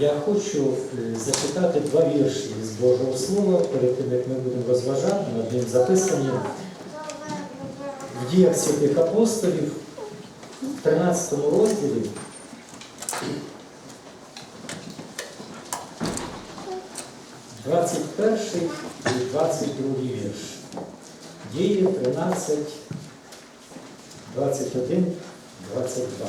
Я хочу е, зачитати два вірші з Божого Слова перед тим, як ми будемо розважати над ним записані в діях святих апостолів в 13 розділі. Двадцять перший і 22 вірш. Дії 13, 21, 22.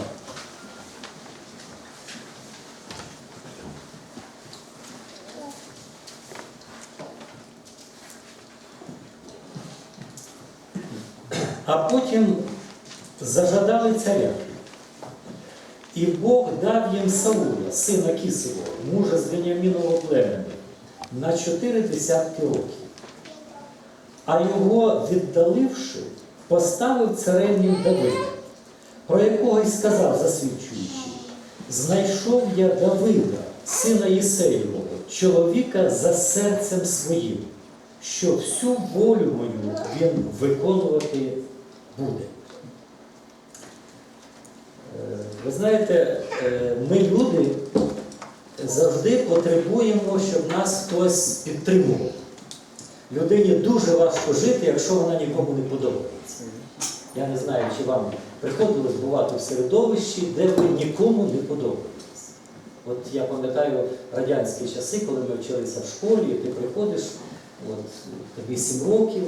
А потім зажадали царя. І Бог дав їм Саула, сина Кісового, мужа з Веніамінового племени, на чотири десятки років. А його, віддаливши, поставив царевнім Давида, про якого й сказав, засвідчуючи, знайшов я Давида, сина Єсеєвого, чоловіка за серцем своїм, що всю волю мою він виконувати буде. Е, Ви знаєте, е, ми люди завжди потребуємо, щоб нас хтось підтримував. Людині дуже важко жити, якщо вона нікому не подобається. Я не знаю, чи вам приходилось бувати в середовищі, де ви нікому не подобаєтесь. От я пам'ятаю радянські часи, коли ми вчилися в школі, і ти приходиш, от тобі 7 років,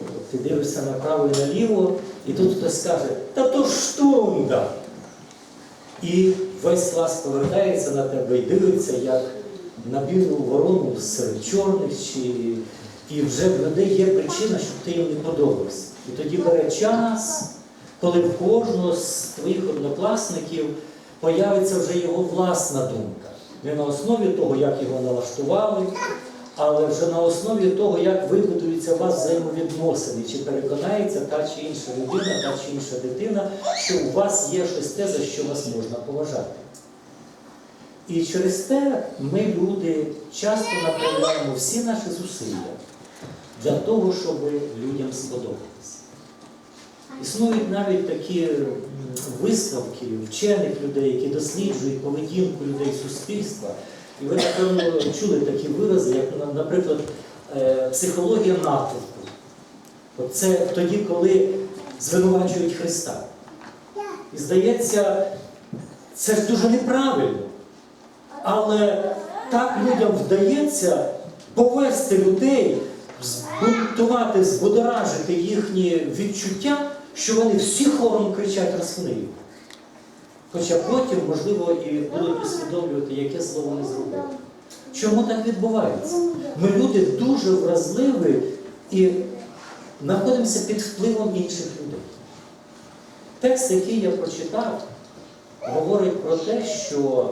от, ти дивишся направо і наліво, і тут хтось каже, та то штунда. І весь клас повертається на тебе і дивиться, як на білу ворону серед чорних, чи... і вже в людей є причина, щоб ти їм не подобався. І тоді бере час, коли в кожного з твоїх однокласників появиться вже його власна думка. Не на основі того, як його налаштували, але вже на основі того, як вибудуються у вас взаємовідносини, чи переконається та чи інша людина, та чи інша дитина, що у вас є щось те, за що вас можна поважати. І через те ми, люди, часто направляємо всі наші зусилля для того, щоб людям сподобатися. Існують навіть такі виставки вчених людей, які досліджують поведінку людей суспільства. І ви, напевно, чули такі вирази, як, наприклад, е, психологія натовпу. Це тоді, коли звинувачують Христа. І здається, це ж дуже неправильно. Але так людям вдається повести людей, збунтувати, збудоражити їхні відчуття, що вони всі хором кричать розхниві. Хоча потім, можливо, і будуть усвідомлювати, яке зло вони зробили. Чому так відбувається? Ми люди дуже вразливі і знаходимося під впливом інших людей. Текст, який я прочитав, говорить про те, що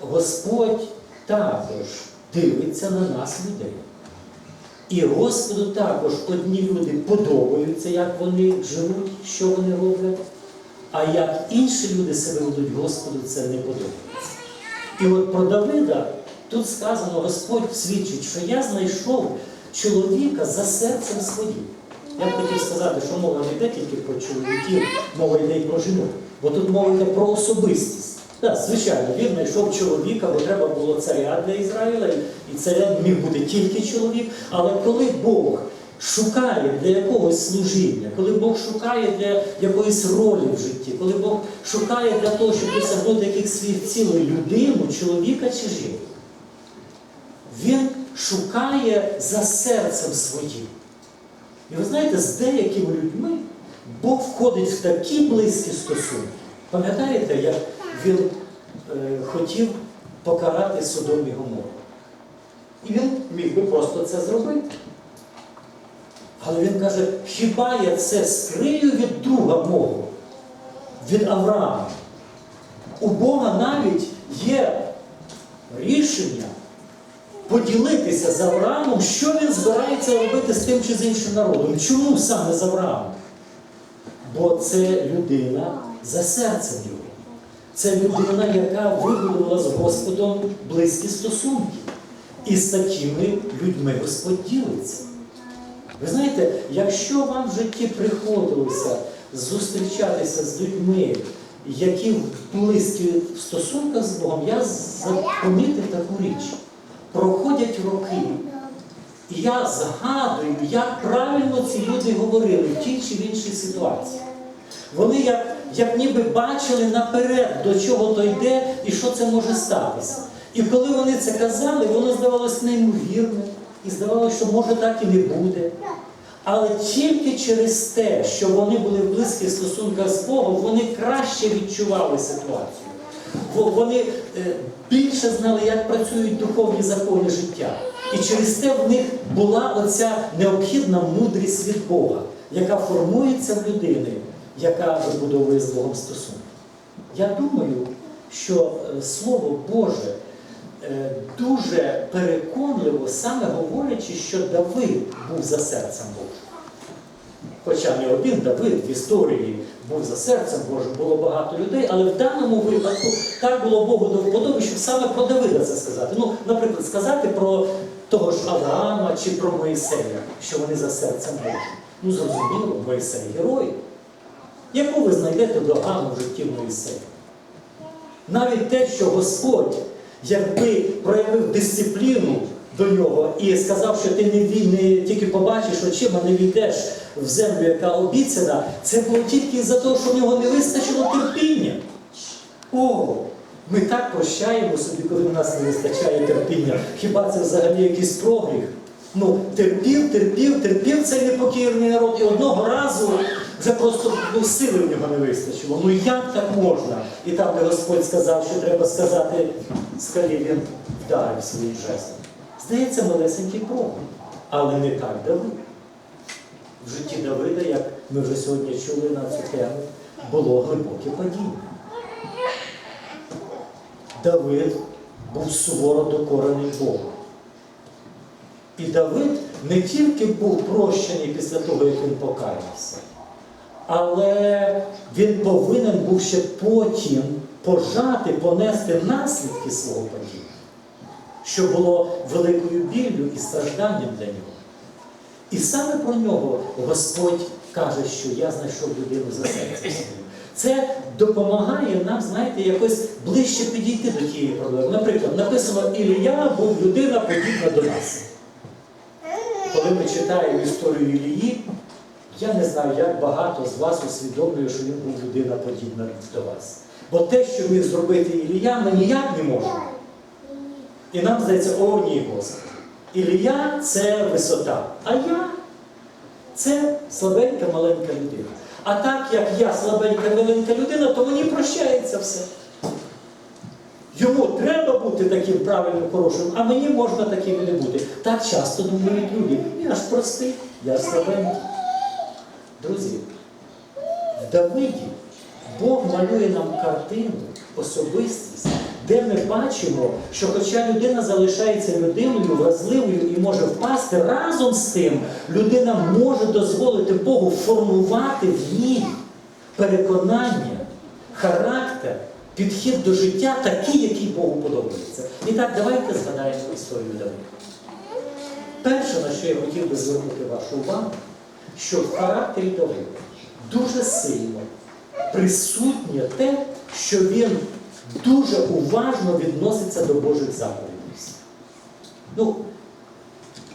Господь також дивиться на нас, людей. І Господу також одні люди подобаються, як вони живуть, що вони роблять, а як інші люди себе ведуть, Господу це не подобається. І от про Давида тут сказано, Господь свідчить, що я знайшов чоловіка за серцем своїм. Я б хотів сказати, що мова не йде тільки про чоловіків, мова йде і про жінок. Бо тут мова йде про особистість. Так, звичайно, він знайшов чоловіка, бо треба було царя для Ізраїля, і царем міг бути тільки чоловік. Але коли Бог шукає для якогось служіння, коли Бог шукає для якоїсь ролі в житті, коли Бог шукає для того, щоб досягнути якихось своїх цілей людину, чоловіка чи жінку, він шукає за серцем своїм. І ви знаєте, з деякими людьми Бог входить в такі близькі стосунки. Пам'ятаєте, як він хотів покарати Содом і Гомору? І він міг би просто це зробити. Але він каже, хіба я це скрию від друга мого, від Авраама? У Бога навіть є рішення поділитися з Авраамом, що він збирається робити з тим чи з іншим народом. Чому саме з Авраамом? Бо це людина за серцем його. Це людина, яка вибудувала з Господом близькі стосунки. І з такими людьми Господь ділиться. Ви знаєте, якщо вам в житті приходилося зустрічатися з людьми, які близькі в стосунках з Богом, я запомітив таку річ. Проходять роки, і я згадую, як правильно ці люди говорили в тій чи в іншій ситуації. Вони як, як ніби бачили наперед, до чого то йде і що це може статися. І коли вони це казали, воно здавалось неймовірним, і здавалося, що може так і не буде. Але тільки через те, що вони були в близьких стосунках з Богом, вони краще відчували ситуацію. Бо Вони е, більше знали, як працюють духовні закони життя. І через те в них була оця необхідна мудрість від Бога, яка формується в людини, яка вибудовує з Богом стосунки. Я думаю, що е, Слово Боже е, дуже переконливо, саме говорячи, що Давид був за серцем Божим. Хоча не один Давид в історії був за серцем Божим, було багато людей, але в даному випадку так було Богу до вподоби, щоб саме про Давида це сказати. Ну, наприклад, сказати про того ж Авраама чи про Моїсея, що вони за серцем Божим. Ну, зрозуміло, Моїсей герой. Яку ви знайдете догану житті Моїсея? Навіть те, що Господь, якби проявив дисципліну до нього і сказав, що ти не, не тільки побачиш очима, не війдеш в землю, яка обіцяна, це було тільки за те, що в нього не вистачило терпіння. О, ми так прощаємо собі, коли в нас не вистачає терпіння. Хіба це взагалі якийсь прогріх? Ну, терпів, терпів, терпів цей непокірний народ, і одного разу вже просто ну, сили в нього не вистачило. Ну як так можна? І там, де Господь сказав, що треба сказати скалі, він вдарив своїм жестом. Здається, малесенький прогріх, але не так Давид. В житті Давида, як ми вже сьогодні чули на цю тему, було глибоке падіння. Давид був суворо докорений Богом. І Давид не тільки був прощений після того, як він покаявся, але він повинен був ще потім пожати, понести наслідки свого падіння, що було великою біллю і стражданням для нього. І саме про нього Господь каже, що я знайшов людину за серцем своїм. Це допомагає нам, знаєте, якось ближче підійти до тієї проблеми. Наприклад, написано Ілія був людина подібна до нас. Коли ми читаємо історію Ілії, я не знаю, як багато з вас усвідомлює, що він був людина подібна до вас. Бо те, що міг зробити Ілія, ми ніяк не можемо. І нам здається, о ні, Господи. Ілія це висота, а я це слабенька маленька людина. А так як я слабенька маленька людина, то мені прощається все. Йому треба бути таким правильним, хорошим, а мені можна таким і не бути. Так часто думають люди. Я ж простий, я слабенький. Друзі, в Давиді Бог малює нам картину, особистість, де ми бачимо, що хоча людина залишається людиною, вразливою і може впасти, разом з тим людина може дозволити Богу формувати в ній переконання, характер, підхід до життя такий, який Богу подобається. І так, давайте згадаємо історію Давида. Перше, на що я хотів би звернути вашу увагу, що в характері Давида дуже сильно присутнє те, що він дуже уважно відноситься до Божих заповідей. Ну,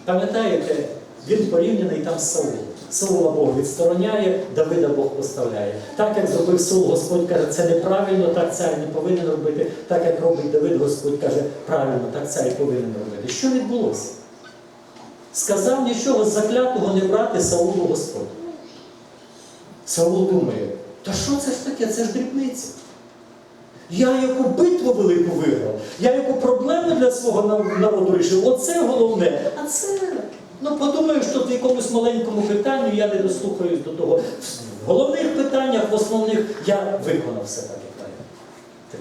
пам'ятаєте, він порівняний там з Саулом. Саула Бог відстороняє, Давида Бог поставляє. Так як зробив Саул, Господь каже, це неправильно, так цар не повинен робити. Так як робить Давид, Господь каже, правильно, так цар і повинен робити. Що відбулося? Сказав нічого заклятого не брати Саулу Господь. Саул думає, та що це ж таке? Це ж дрібниця. Я яку битву велику виграв, я яку проблему для свого народу рішив. Оце головне. А це, ну подумаю, що в якомусь маленькому питанні я не дослухаюсь до того. В головних питаннях, в основних, я виконав все так, як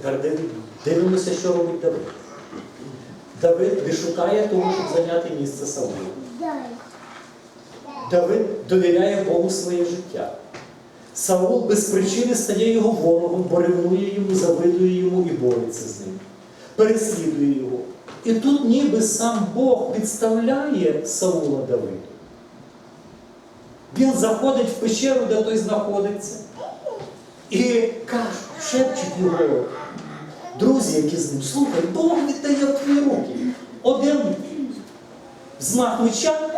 треба. Тепер дивимося, що робить Давид. Давид не шукає того, щоб зайняти місце Саула. Давид довіряє Богу своє життя. Саул без причини стає його ворогом, бо ревнує йому, завидує йому і бореться з ним, переслідує його. І тут ніби сам Бог підставляє Саула Давиду. Він заходить в печеру, де той знаходиться, І кажуть, шепчуть його друзі, які з ним слухай, Бог віддає в твої руки. Один змах меча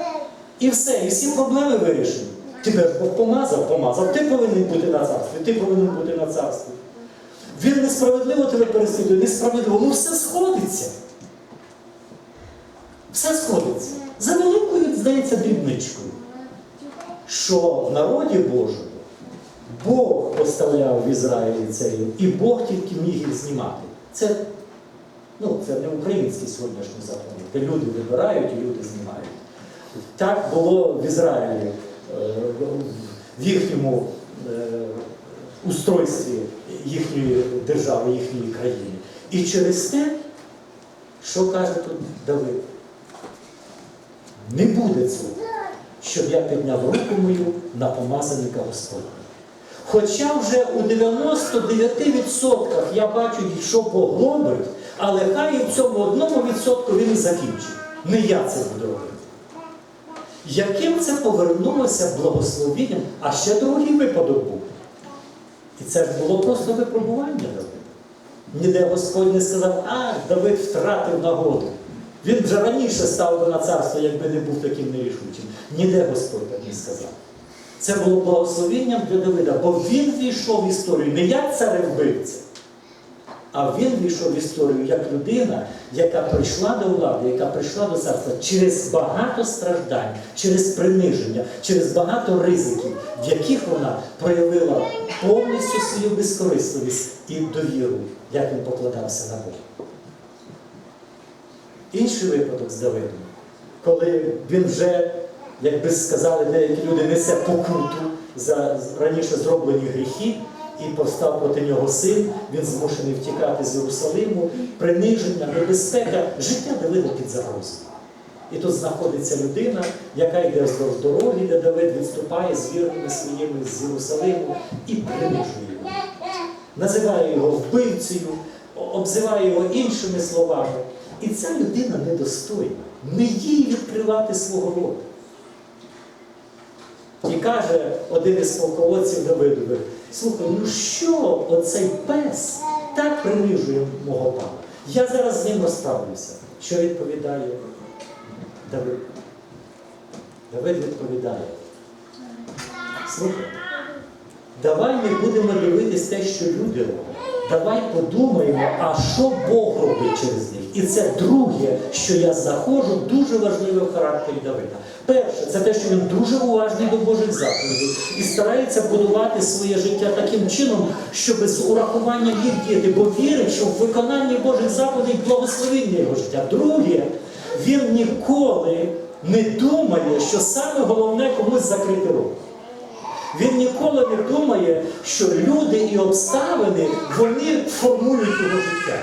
і все, і всі проблеми вирішені. Тебе Бог помазав, помазав. Ти повинен бути на царстві, ти повинен бути на царстві. Він несправедливо тебе переслідує, несправедливо. Ну все сходиться. Все сходиться. За великою, здається, дрібничкою. Що в народі Божому Бог поставляв в Ізраїлі царів, і Бог тільки міг їх знімати. Це, ну, це не українські сьогоднішні закони, де люди вибирають і люди знімають. Так було в Ізраїлі, е, в їхньому е, устройстві їхньої держави, їхньої країни. І через те, що каже тут Давид, не буде цього, щоб я підняв руку мою на помазаника Господня. Хоча вже у 99% я бачу, що Бог робить, але хай в цьому одному відсотку він закінчить. Не я це буду робити. Яким це повернулося благословенням, а ще другий випадок був. І це ж було просто випробування Давида. Ніде Господь не сказав, а Давид втратив нагоду. Він вже раніше став би на царство, якби не був таким нерішучим. Ніде Господь так не сказав. Це було благословенням для Давида, бо він війшов в історію не як царевбивця, а він війшов в історію як людина, яка прийшла до влади, яка прийшла до царства через багато страждань, через приниження, через багато ризиків, в яких вона проявила повністю свою безкорисливість і довіру, як він покладався на Бога. Інший випадок з Давидом, коли він вже, як би сказали деякі люди, несе покруту за раніше зроблені гріхи, і повстав проти нього син, він змушений втікати з Єрусалиму, приниження, небезпека, життя Давида під загрозою. І тут знаходиться людина, яка йде вздовж дороги, де Давид відступає з вірними своїми з Єрусалиму і принижує його. Називає його вбивцею, обзиває його іншими словами. І ця людина недостойна. Не їй відкривати свого роду. І каже один із полководців Давидових, слухай, ну що оцей пес так принижує мого пана? Я зараз з ним розправлюся. Що відповідає Давид? Давид відповідає. Слухай, давай не будемо дивитись те, що люди роблять. Давай подумаємо, а що Бог робить через них. І це друге, що я знаходжу, дуже важливе в характері Давида. Перше, це те, що він дуже уважний до Божих заповідей і старається будувати своє життя таким чином, щоб з урахуванням їх діяти, бо вірить, що в виконанні Божих заповідей благословення його життя. Друге, він ніколи не думає, що саме головне комусь закрити рот. Він ніколи не думає, що люди і обставини вони формують його життя.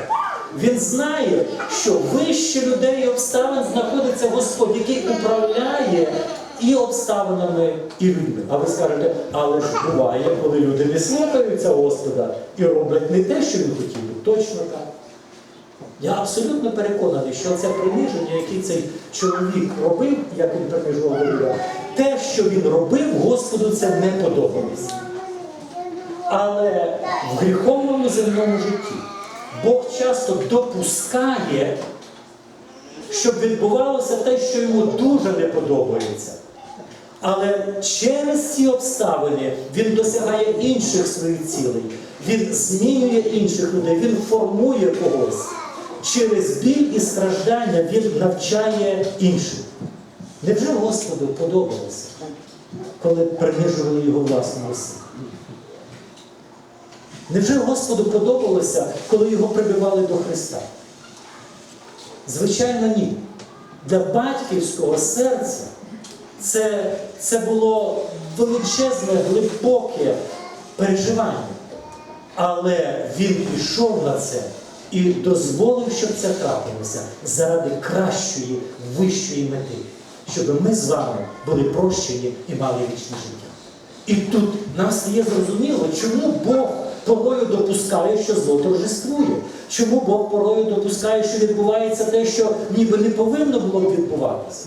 Він знає, що вище людей і обставин знаходиться Господь, який управляє і обставинами, і людьми. А ви скажете, але ж буває, коли люди не слухаються Господа і роблять не те, що він хотів. Точно так. Я абсолютно переконаний, що це приниження, яке цей чоловік робив, як він принижував Давида, те, що він робив, Господу це не подобалось. Але в гріховному земному житті Бог часто допускає, щоб відбувалося те, що йому дуже не подобається. Але через ці обставини він досягає інших своїх цілей, він змінює інших людей, він формує когось. Через біль і страждання він навчає інших. Невже Господу подобалося, коли принижували його власного сина? Невже Господу подобалося, коли його прибивали до Христа? Звичайно, ні. Для батьківського серця це, це було величезне, глибоке переживання. Але він пішов на це і дозволив, щоб це трапилося заради кращої, вищої мети, щоб ми з вами були прощені і мали вічне життя. І тут нам стає зрозуміло, чому Бог порою допускає, що зло торжествує. Чому Бог порою допускає, що відбувається те, що ніби не повинно було відбуватися.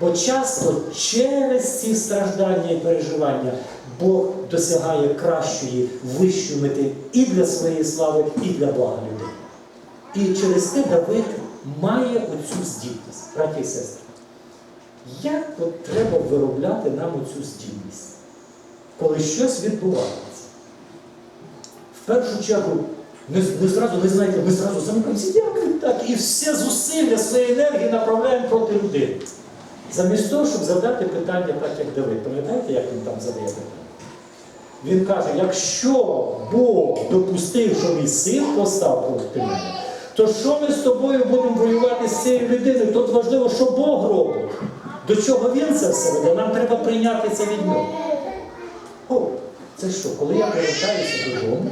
Бо часто через ці страждання і переживання Бог досягає кращої, вищої мети і для своєї слави, і для блага людей. І через це Давид має оцю здібність, браті і сестри. Як от треба виробляти нам оцю здібність, коли щось відбувається? В першу чергу, не, не зразу, ви знаєте, ми зразу замикаємося, як так, і все зусилля своєї енергії направляємо проти людини. Замість того, щоб задати питання так, як Давид. Пам'ятаєте, як він там задає питання? Він каже, якщо Бог допустив, що мій син постав проти мене, то що ми з тобою будемо воювати з цією людиною? Тут важливо, що Бог робить. До чого він це все веде? Нам треба прийняти це від нього. О, це що, коли я повертаюся додому,